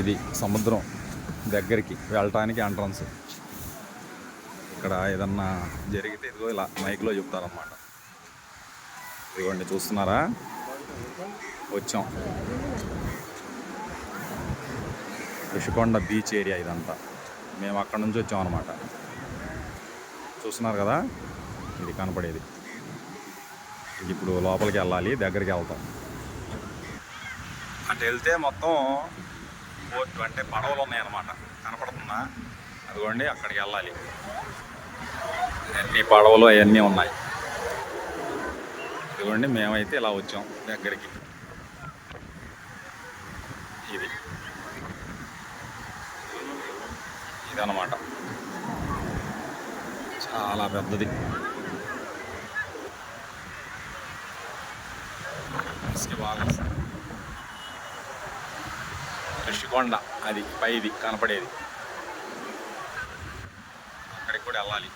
ఇది సముద్రం దగ్గరికి వెళ్ళటానికి ఎంట్రన్స్ ఇక్కడ ఏదన్నా జరిగితే ఇదిగో ఇలా మైక్లో చెప్తారనమాట ఇదిగోండి చూస్తున్నారా? వచ్చాం. ఋషికొండ బీచ్ ఏరియా ఇదంతా. మేము అక్కడ నుంచి వచ్చాం అనమాట చూస్తున్నారు కదా? ఇది కనపడేది. ఇప్పుడు లోపలికి వెళ్ళాలి దగ్గరికి వెళ్తాం. అటు వెళ్తే మొత్తం బోట్ అంటే పడవలు ఉన్నాయన్నమాట. కనపడుతుందా? అదిగోండి అక్కడికి వెళ్ళాలి. అన్ని పడవలు అవన్నీ ఉన్నాయి. ఇదిగోండి మేమైతే ఇలా వచ్చాం దగ్గరికి. ఇది. ఇదన్నమాట. చాలా పెద్దది. ఇసుక బాగా వస్తుంది. అది పైది కనపడేది అక్కడికి కూడా వెళ్ళాలి